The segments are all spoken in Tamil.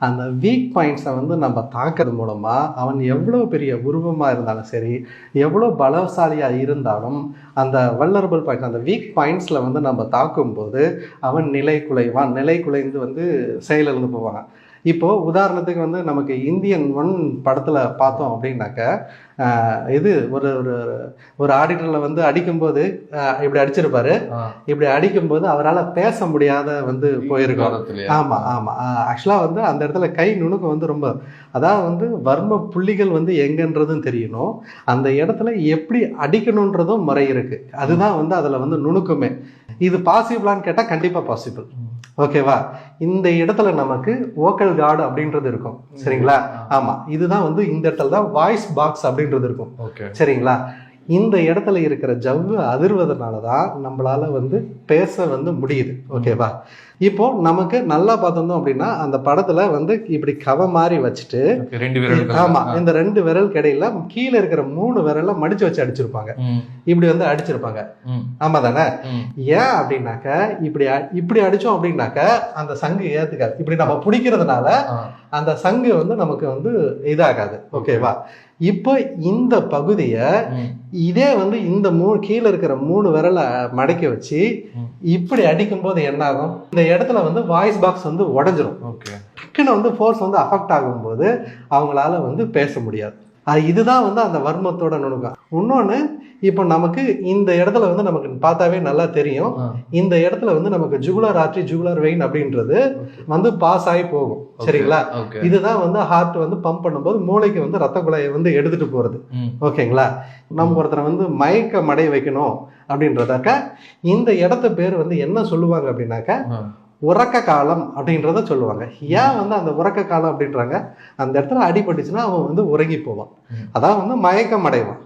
அந்த வீக் பாயிண்ட்ஸை வந்து நம்ம தாக்கிறது மூலமாக அவன் எவ்வளோ பெரிய உருவமாக இருந்தாலும் சரி எவ்வளோ பலசாலியாக இருந்தாலும் அந்த வல்லரபிள் பாயிண்ட் அந்த வீக் பாயிண்ட்ஸில் வந்து நம்ம தாக்கும்போது அவன் நிலை குலைவான் நிலை குலைந்து வந்து செயலிழந்து போவாங்க இப்போ உதாரணத்துக்கு வந்து நமக்கு இந்தியன் ஒன் படத்தில் பார்த்தோம் அப்படின்னாக்க இது ஒரு ஒரு ஒரு ஆடிட்டரில் வந்து அடிக்கும்போது இப்படி அடிச்சிருப்பாரு. இப்படி அடிக்கும்போது அவரால் பேச முடியாத வந்து போயிருக்கும். ஆமா ஆமா. ஆக்சுவலா வந்து அந்த இடத்துல கை நுணுக்கம் வந்து ரொம்ப அதாவது வந்து வர்ம புள்ளிகள் வந்து எங்கன்றதும் தெரியணும். அந்த இடத்துல எப்படி அடிக்கணுன்றதும் முறை இருக்கு. அதுதான் வந்து அதுல வந்து நுணுக்கமே. இது பாசிபிளான்னு கேட்டா கண்டிப்பா பாசிபிள் ஓகேவா இந்த இடத்துல நமக்கு ஓக்கல் கார்டு அப்படின்றது இருக்கும். சரிங்களா? ஆமா. இதுதான் வந்து இந்த இடத்துல தான் வாய்ஸ் பாக்ஸ் அப்படின்றது இருக்கும். சரிங்களா? இந்த இடத்துல இருக்கிற ஜவ்வு அதிர்வதனால தான் நம்மளால வந்து பேச வந்து முடியுது. ஓகேவா? இப்போ நமக்கு நல்லா பார்த்தோம் அப்படின்னா அந்த படத்துல வந்து இப்படி கவ மாதிரி வச்சுட்டு ரெண்டு விரல்கள் ஆமா இந்த ரெண்டு விரல் கிடையில கீழே இருக்கிற மூணு விரல்ல மடிச்சு வச்சு அடிச்சிருப்பாங்க. இப்படி வந்து அடிச்சிருப்பாங்க. ஆமா தானே. ஏன் அப்படின்னாக்க இப்படி இப்படி அடிச்சோம் அப்படின்னாக்க அந்த சங்கு ஏத்துக்காது. இப்படி நம்ம பிடிக்கிறதுனால அந்த சங்கு வந்து நமக்கு வந்து இதாகாது. ஓகேவா இப்போ இந்த பகுதியை இதே வந்து இந்த மூணு கீழே இருக்கிற மூணு விரலை மடக்கி வச்சு. இப்படி அடிக்கும்போது என்ன ஆகும் இந்த இடத்துல வந்து வாய்ஸ் பாக்ஸ் வந்து உடஞ்சிரும். ஓகே டக்குன்னு வந்து ஃபோர்ஸ் வந்து அஃபெக்ட் ஆகும்போது அவங்களால வந்து பேச முடியாது. அது இதுதான் வந்து அந்த வர்மத்தோட நுணுக்கம். இன்னொன்று இப்போ நமக்கு இந்த இடத்துல வந்து நமக்கு பார்த்தாவே நல்லா தெரியும். இந்த இடத்துல வந்து நமக்கு ஜுகுலர் ஆர்ட்ரி ஜுகுலர் வெயின் அப்படின்றது வந்து பாஸ் ஆகி போகும். சரிங்களா? இதுதான் வந்து ஹார்ட் வந்து பம்ப் பண்ணும்போது மூளைக்கு வந்து ரத்த குழாயை வந்து எடுத்துட்டு போறது. ம், ஓகேங்களா? நம்ம ஒருத்தரை வந்து மயக்க மடை வைக்கணும் அப்படின்றதாக்க இந்த இடத்த பேர் வந்து என்ன சொல்லுவாங்க அப்படின்னாக்க உறக்க காலம் அப்படின்றத சொல்லுவாங்க. ஏன் வந்து அந்த உறக்க காலம் அப்படின்றாங்க? அந்த இடத்துல அடிபட்டுச்சுன்னா அவன் வந்து உறங்கி போவான். அதான் வந்து மயக்கம் அடைவான்.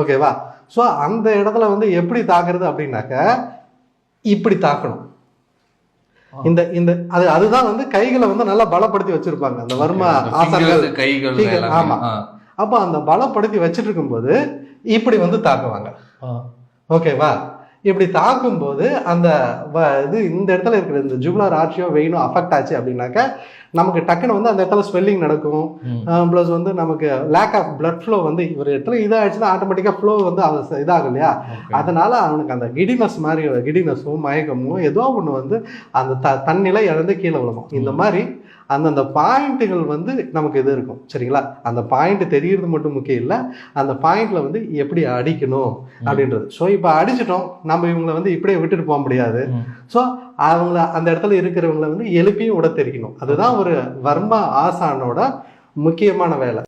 ஓகேவா? ஸோ அந்த இடத்துல வந்து எப்படி தாக்குறது அப்படின்னாக்க இப்படி தாக்கணும். இந்த இந்த அது அதுதான் வந்து கைகளை வந்து நல்லா பலப்படுத்தி வச்சிருப்பாங்க. அந்த வர்ம fingers, கைகள். ஆமா. அப்போ அந்த பலப்படுத்தி வச்சிட்டு இருக்கும்போது இப்படி வந்து தாக்குவாங்க. ஓகேவா? இப்படி தாக்கும்போது அந்த இது இந்த இடத்துல இருக்கிற இந்த ஜுகுலார் ஆர்ச்சியோ வெயினோ அஃபெக்ட் ஆச்சு அப்படின்னாக்க நமக்கு டக்குன்னு வந்து அந்த இடத்துல ஸ்வெல்லிங் நடக்கும். ப்ளஸ் வந்து நமக்கு லேக் ஆஃப் blood flow வந்து ஒரு இடத்துல இதாகிடுச்சுன்னா ஆட்டோமேட்டிக்காக ஃப்ளோ வந்து அது இதாகும் இல்லையா. அதனால அவனுக்கு அந்த கிடினஸ் மாதிரி கிடினஸும் மயக்கமும் ஏதோ ஒன்று வந்து அந்த த தன்னிலை இழந்து கீழே விழுகும் இந்த மாதிரி அந்தந்த பாயிண்ட்டுகள் வந்து நமக்கு இது இருக்கும்? சரிங்களா? அந்த பாயிண்ட் தெரியறது மட்டும் முக்கியம் இல்லை. அந்த பாயிண்ட்ல வந்து எப்படி அடிக்கணும் அப்படின்றது. ஸோ இப்போ அடிச்சிட்டோம். நம்ம இவங்களை வந்து இப்படியே விட்டுட்டு போக முடியாது. ஸோ அவங்கள அந்த இடத்துல இருக்கிறவங்கள வந்து எழுப்பியும் விட தெரிக்கணும். அதுதான் ஒரு வர்மா ஆசானோட முக்கியமான வேலை.